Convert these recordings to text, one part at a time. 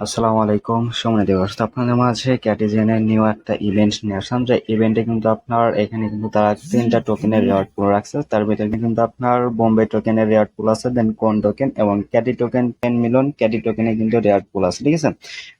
আসসালামু আলাইকুম সময় দিবস। তো আপনাদের মাঝে ক্যাটিজেনের নিউ একটা ইভেন্ট নিয়ে আসলাম। যে ইভেন্টে কিন্তু আপনার এখানে কিন্তু তারা তিনটা টোকেনের রেওয়ার্ড পুল রাখছে। তার ভিতরে কিন্তু আপনার বোম্বে টোকেনের রেওয়ার্ড পুল আছে দেন কোন টোকেন এবং ক্যাটি টোকেন টেন মিলন ক্যাটি টোকেনে কিন্তু রেওয়ার্ড পুল আছে, ঠিক আছে?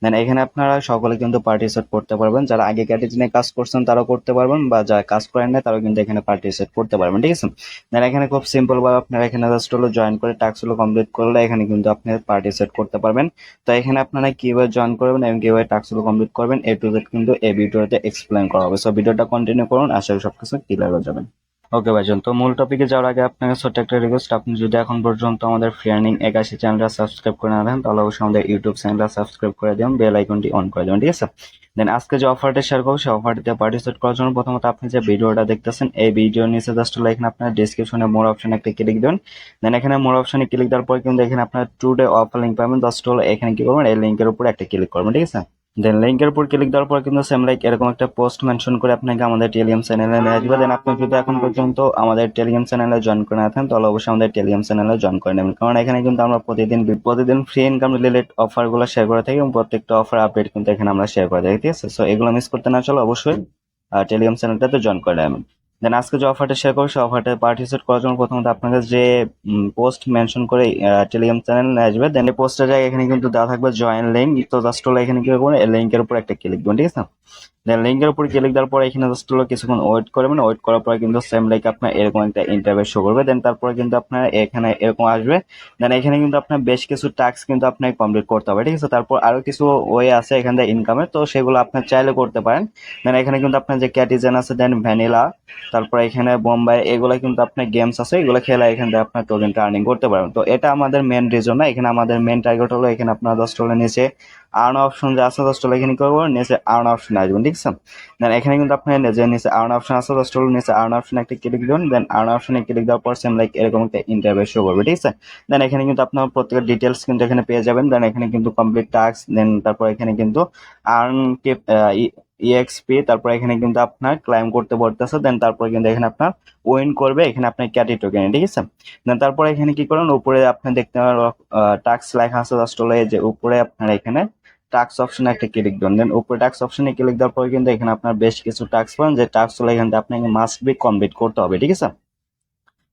দেন এখানে আপনারা সকলে কিন্তু পার্টিসিপেট করতে পারবেন। যারা আগে ক্যাটিজেনে কাজ করছেন, তারাও করতে পারবেন। বা যারা কাজ করেন না তারাও কিন্তু এখানে পার্টিসিপেট করতে পারবেন, ঠিক আছে? দেন এখানে খুব সিম্পল ভাবে আপনারা এখানে জাস্ট হলো জয়েন করে টাস্কগুলো কমপ্লিট করলে এখানে কিন্তু আপনি পার্টিসিপেট করতে পারবেন। তো এখানে আপনারা কীভাবে জয়েন করবেন এবং কীভাবে টাস্কগুলো কমপ্লিট করবেন এ টু কিন্তু এই ভিডিওতে এক্সপ্লেন করা হবে। সো ভিডিওটা কন্টিনিউ করুন, আশা করি সবকিছু ক্লিয়ার হয়ে যাবেন ওকে ভাইজন, তো মূল টপিকে যাওয়ার আগে আপনাকে ছোট্ট একটা রিকোয়েস্ট আপনি যদি এখন পর্যন্ত আমাদের ফ্রিয়ার্নিং একাশি চ্যানেলটা সাবস্ক্রাইব করে না দেন, তাহলে অবশ্যই আমাদের ইউটিউব চ্যানেলটা সাবস্ক্রাইব করে দিন বেল আইকনটি অন করে দেবেন ঠিক আছে? দেন আজকে যে অফারটা শেয়ার করব, সেই অফারটিতে পার্টিসিপেট করার জন্য প্রথমত আপনি যে ভিডিওটা দেখতেছেন, এই ভিডিওর নিচে জাস্ট হলো এখানে আপনার ডিসক্রিপশনে মোর অপশন একটা ক্লিক দেবেন দেন এখানে মোর অপশনে ক্লিক দেওয়ার পর কিন্তু এখানে আপনার টু ডে অফার লিঙ্ক পাবেন জাস্ট হলো এখানে কি করবেন, এই লিঙ্কের উপর একটা ক্লিক করবেন, ঠিক আছে? দেন লিঙ্কের উপর ক্লিক দেওয়ার পর কিন্তু সেম লাইক এরকম একটা পোস্ট মেনশন করে আপনাকে আমাদের টেলিগ্রাম চ্যানেলে নিয়ে আসবে। দেন আপনি যদি এখন পর্যন্ত আমাদের টেলিগ্রাম চ্যানেলে জয়েন করে না থাকেন, তাহলে অবশ্যই আমাদের টেলিগ্রাম চ্যানেলে জয়েন করে নেবেন। কারণ এখানে কিন্তু আমরা প্রতিদিন প্রতিদিন ফ্রি ইনকাম রিলেটেড অফারগুলো শেয়ার করে থাকি এবং প্রত্যেকটা অফার আপডেট কিন্তু এখানে আমরা শেয়ার করে থাকি, ঠিক আছে? সো এগুলো মিস করতে না চলো অবশ্যই টেলিগ্রাম চ্যানেলটাতে জয়েন করে নেবেন। দেন আজকে যে অফারটা শেয়ার করব সেই অফারটা পার্টিসিপেট করার জন্য প্রথমত আপনাকে যে পোস্ট মেনশন করে টেলিগ্রাম চ্যানেল আসবে। দেন এই পোস্টের জায়গায় এখানে কিন্তু দেওয়া থাকবে জয়েন লিঙ্ক তো জাস্ট হলো এখানে কি করবেন লিঙ্কের উপর একটা ক্লিক দেবেন, ঠিক আছে? দেন লিঙ্কের উপর ক্লিক দেওয়ার পরে এখানে জাস্ট হলো কিছুক্ষণ ওয়েট করবেন ওয়েট করার পরে কিন্তু সেম লাইক আপনার এরকম একটা ইন্টারভিউ শো করবে। দেন তারপরে কিন্তু আপনার এখানে এরকম আসবে। দেন এখানে কিন্তু আপনার বেশ কিছু টাস্ক কিন্তু আপনাকে কমপ্লিট করতে হবে, ঠিক আছে? তারপর আরও কিছু ওয়ে আছে এখান ইনকামের তো সেগুলো আপনার চাইলে করতে পারেন। দেন এখানে কিন্তু আপনার যে ক্যাটিজেন আছে দেন ভ্যানিলা তারপর এখানে বোম্বাই, এগুলো কিন্তু আপনার গেমস আছে, এগুলো খেলা এখান থেকে আপনার টোকেনটা আর্নিং করতে পারবেন। তো এটা আমাদের মেন রিজন না, এখানে আমাদের মেন টার্গেট হলো এখানে আপনার দশ ডলার নিচে আর্ন অপশন যে আছে দশ ডলার এখানে করব, নিচে আর্ন অপশন আসবেন, ঠিক আছে? দেন এখানে কিন্তু আপনার যে নিচে আর্ন অপশন আছে, দশ ডলার নিচে আর্ন অপশন একটা ক্লিক দেবেন দেন আর্ন অপশনে ক্লিক দেওয়ার পর সেম লাইক এরকম একটা ইন্টারভিউ শো করবে, ঠিক আছে? দেন এখানে কিন্তু আপনার প্রত্যেকের ডিটেলস কিন্তু এখানে পেয়ে যাবেন দেন এখানে কিন্তু কমপ্লিট টাস্ক দেন তারপর এখানে কিন্তু আর্ন ইএক্সপি তারপর এখানে কিন্তু আপনার ক্লাইম করতে বলতেছে দেন তারপর কিন্তু এখানে আপনার ওয়েন করবে, এখানে আপনার ক্যাটি টোকেন ঠিক আছে? দেন তারপর এখানে কি করেন? উপরে আপনি দেখতে টাক্স লেখা আছে জাস্ট হলো যে উপরে আপনার এখানে টাক্স অপশনে একটা ক্লিক দেন দেন উপরে টাক্স অপশনে ক্লিক দেওয়ার পরে কিন্তু এখানে আপনার বেশ কিছু টাক্স পান যে টাক্সগুলো এখানে আপনাকে মাস্ট বি কমপ্লিট করতে হবে, ঠিক আছে?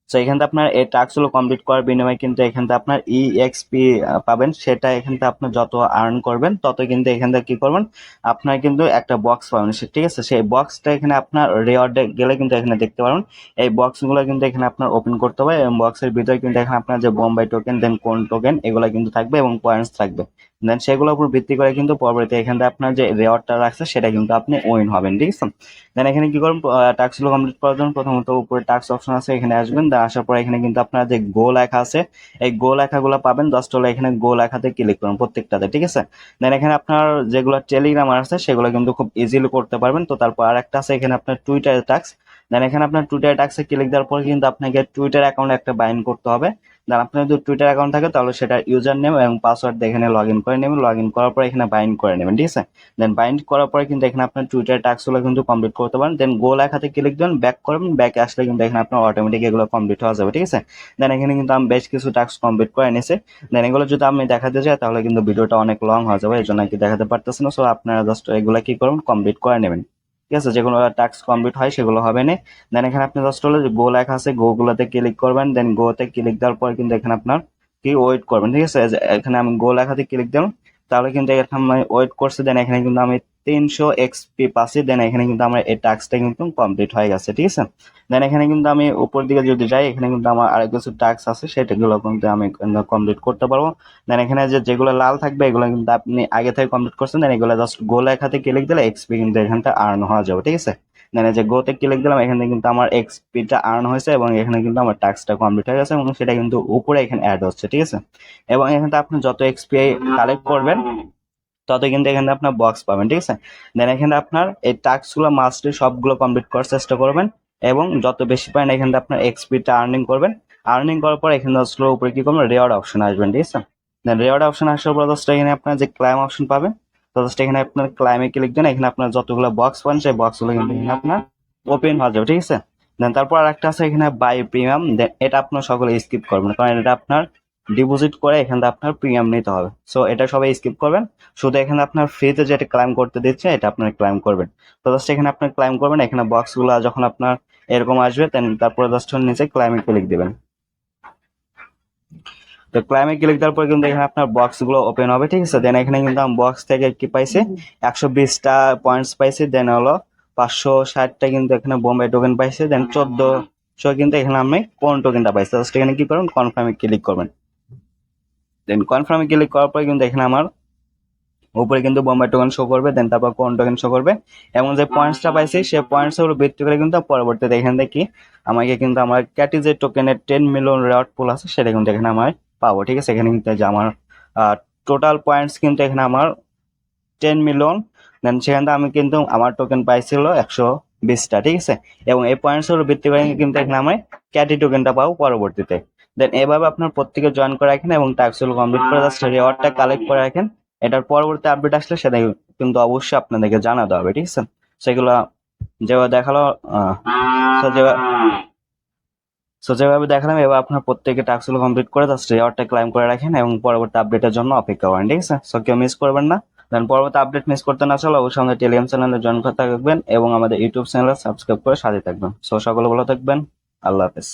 তো এখান থেকে আপনার এই টাস্কগুলো কমপ্লিট করার বিনিময়ে কিন্তু এখান থেকে আপনার ইএক্সপি পাবেন। সেটা এখান থেকে আপনি যত আর্ন করবেন, তত কিন্তু এখান থেকে কি করবেন, আপনার কিন্তু একটা বক্স পাবেন। সে- ঠিক আছে? সেই বক্সটা এখানে আপনার রেওয়ার্ডে গেলে কিন্তু এখানে দেখতে পারবেন। এই বক্সগুলো কিন্তু এখানে আপনার ওপেন করতে হবে এবং বক্সের ভিতরে কিন্তু এখানে আপনার যে বোম্বাই টোকেন দেন কোন টোকেন এগুলো কিন্তু থাকবে এবং পয়েন্টস থাকবে। দেন সেগুলোর উপর ভিত্তি করে কিন্তু পরবর্তী এখান আপনার যে রেওয়ার্ডটা রাখছে, সেটা কিন্তু আপনি উইন হবেন, ঠিক আছে? দেন এখানে কি করবেন? টাস্কগুলো কমপ্লিট করার জন্য প্রথমত উপরে টাস্ক অপশন আছে, এখানে আসবেন। দেন আসার পর এখানে কিন্তু আপনার যে গো লেখা আছে, এই গো লেখাগুলো পাবেন। দশ ডলার এখানে গো লেখাতে ক্লিক করুন প্রত্যেকটাতে, ঠিক আছে? দেন এখানে আপনার যেগুলো টেলিগ্রাম আছে, সেগুলো কিন্তু খুব ইজিলি করতে পারবেন। তো তারপর আর একটা আছে, এখানে আপনার টুইটার টাস্ক দেন এখানে আপনার টুইটার ট্যাক্সে ক্লিক দেওয়ার পরে কিন্তু আপনাকে টুইটার অ্যাকাউন্ট একটা বাইন করতে হবে। দেন আপনার যদি টুইটার অ্যাকাউন্ট থাকে, তাহলে সেটা ইউজার নেম এবং পাসওয়ার্ড এখানে লগ ইন করে নেবেন। লগ ইন করার পরে এখানে বাইন্ড করে নেবেন, ঠিক আছে? দেন বাইন্ড করার পরে কিন্তু এখানে আপনার টুইটার ট্যাক্সগুলো কিন্তু কমপ্লিট করতে পারেন। দেন গো লেখাতে ক্লিক দেবেন ব্যাক করবেন ব্যাকে আসলে কিন্তু এখানে আপনার অটোমেটিক এগুলো কমপ্লিট হয়ে যাবে, ঠিক আছে? দেন এখানে কিন্তু আমি বেশ কিছু টাস্ক কমপ্লিট করে নিয়েছি দেন এগুলো যদি আমি দেখাতে যাই, তাহলে কিন্তু ভিডিওটা অনেক লং হয়ে যাবে এই জন্য কি দেখাতে পারতেছি না। সো আপনারা জাস্ট এগুলো কি করুন কমপ্লিট করে নেবেন। ঠিক আছে? যেগুলো টাস্ক কমপ্লিট হয়, সেগুলো হবে না। দেন এখানে আপনি জাস্ট হলো গো লেখা আছে গো গুলোতে ক্লিক করবেন। দেন গোতে ক্লিক দেওয়ার পর কিন্তু এখানে আপনার কি ওয়েট করবেন, ঠিক আছে? এখানে আমি গো লেখাতে ক্লিক দিলাম, তাহলে কিন্তু এখানে আমি ওয়েট করছি। দেন এখানে কিন্তু আমি তিনশো এক্সপি পাচ্ছি। দেন এখানে কিন্তু আমার এই টাস্কটা কিন্তু কমপ্লিট হয়ে গেছে, ঠিক আছে? দেন এখানে কিন্তু আমি উপর দিকে যদি যাই, এখানে কিন্তু আমার আরেক কিছু টাস্ক আছে সেটাগুলো কিন্তু আমি কমপ্লিট করতে পারব। দেন এখানে যে যেগুলো লাল থাকবে, এগুলো কিন্তু আপনি আগে থেকে কমপ্লিট করছেন। দেন এগুলো জাস্ট গো লেখাতে ক্লিক দিলে এক্সপি কিন্তু এখানটা আর্ন হওয়া যাবে, ঠিক আছে? দেন যে গোতে ক্লিক দিলাম, এখানে কিন্তু আমার এক্সপিটা আর্ন হয়েছে এবং এখানে কিন্তু আমার টাস্কটা কমপ্লিট হয়ে গেছে এবং সেটা কিন্তু উপরে এখানে অ্যাড হচ্ছে, ঠিক আছে? এবং এখানে আপনি যত এক্সপি কালেক্ট করবেন তত কিন্তু এখানে আপনার বক্স পাবেন, ঠিক আছে? দেন এখানে আপনার এই টাস্কগুলো মাস্টলি সবগুলো কমপ্লিট করার চেষ্টা করবেন এবং যত বেশি পারেন এখানে আপনার এক্সপিটা আর্নিং করবেন। আর্নিং করার পর এখানে দশটার উপরে কি করবেন? রেওয়ার্ড অপশন আসবেন, ঠিক আছে? দেন রেওয়ার্ড অপশন আসার পর দশটা এখানে আপনার যে ক্লাইম অপশন পাবেন, তো এখানে আপনার ক্লাইমে ক্লিক দেন এখানে আপনার যতগুলো বক্স পান সেই বক্সগুলো কিন্তু এখানে আপনার ওপেন হয়ে যাবে, ঠিক আছে? দেন তারপর আরেকটা আছে এখানে বাই প্রিমিয়াম দেন এটা আপনার সকলে স্কিপ করবেন, কারণ এটা আপনার ডিপোজিট করে এখান থেকে আপনার প্রিমিয়াম নিতে হবে। সো এটা সবাই স্কিপ করবেন। শুধু এখানে আপনার ফ্রিতে যেটা ক্লাইম করতে দিচ্ছে, এটা আপনার ক্লাইম করবেন। তো জাস্ট এখানে আপনার ক্লাইম করবেন, এখানে বক্সগুলো যখন আপনার এরকম আসবে তারপরে জাস্ট নিচে ক্লাইমে ক্লিক দিবেন। তো ক্লাইমে ক্লিক দেওয়ার পর কিন্তু এখানে আপনার বক্সগুলো ওপেন হবে, ঠিক আছে? দেন এখানে কিন্তু আমি বক্স থেকে কি পাইছি? একশো বিশটা পয়েন্টস পাইছি দেন হলো পাঁচশো ষাটটা কিন্তু এখানে বোম্বে টোকেন পাইছি দেন চোদ্দ চোদ্দশো কিন্তু এখানে আমি কোন টোকেনটা পাইছি? জাস্ট এখানে কি করবেন? কনফার্মে ক্লিক করবেন। দেন কনফার্মে ক্লিক করার পরে কিন্তু এখানে আমার উপরে কিন্তু বোম্বে টোকেন শো করবে দেন তারপর কোন টোকেন শো করবে। এবং যে পয়েন্টসটা পাইছি সেই পয়েন্টসগুলো ভিত্তি করে কিন্তু পরবর্তীতে এখান থেকে আমাকে কিন্তু আমার ক্যাটি যে টোকেনের টেন মিলিয়ন রেওয়ার্ড পুল আছে, সেটা কিন্তু এখানে আমার পাবো, ঠিক আছে? এখানে কিন্তু যে আমার টোটাল পয়েন্টস কিন্তু এখানে আমার টেন মিলিয়ন দেন সেখান থেকে আমি কিন্তু আমার টোকেন পাইছিল একশো বিশটা, ঠিক আছে? এবং এই পয়েন্টসগুলো ভিত্তি করে কিন্তু এখানে আমি ক্যাটি টোকেনটা পাবো পরবর্তীতে। দেন এভাবে আপনার প্রত্যেকে জয়েন করে রাখেন এবং টাস্কগুলো কমপ্লিট করে জাস্ট রিওয়ার্ডটা কালেক্ট করে রাখেন। এটার পরবর্তী আপডেট আসলে সেটা কিন্তু অবশ্যই আপনাদেরকে জানাতে হবে, ঠিক আছে? সেগুলো যেভাবে দেখাল সো যেভাবে দেখালাম এবার আপনার প্রত্যেকে টাস্কগুলো কমপ্লিট করে জাস্ট রিওয়ার্ডটা ক্লাইম করে রাখেন এবং পরবর্তী আপডেটের জন্য অপেক্ষা করেন, ঠিক আছে? সো কেউ মিস করবেন না। দেন পরবর্তী আপডেট মিস করতে না চলে অবশ্যই আমাদের টেলিগ্রাম চ্যানেলে জয়েন করতে থাকবেন এবং আমাদের ইউটিউব চ্যানেলে সাবস্ক্রাইব করে সাথে থাকবেন। সো সকলে ভালো থাকবেন। আল্লাহ হাফেজ।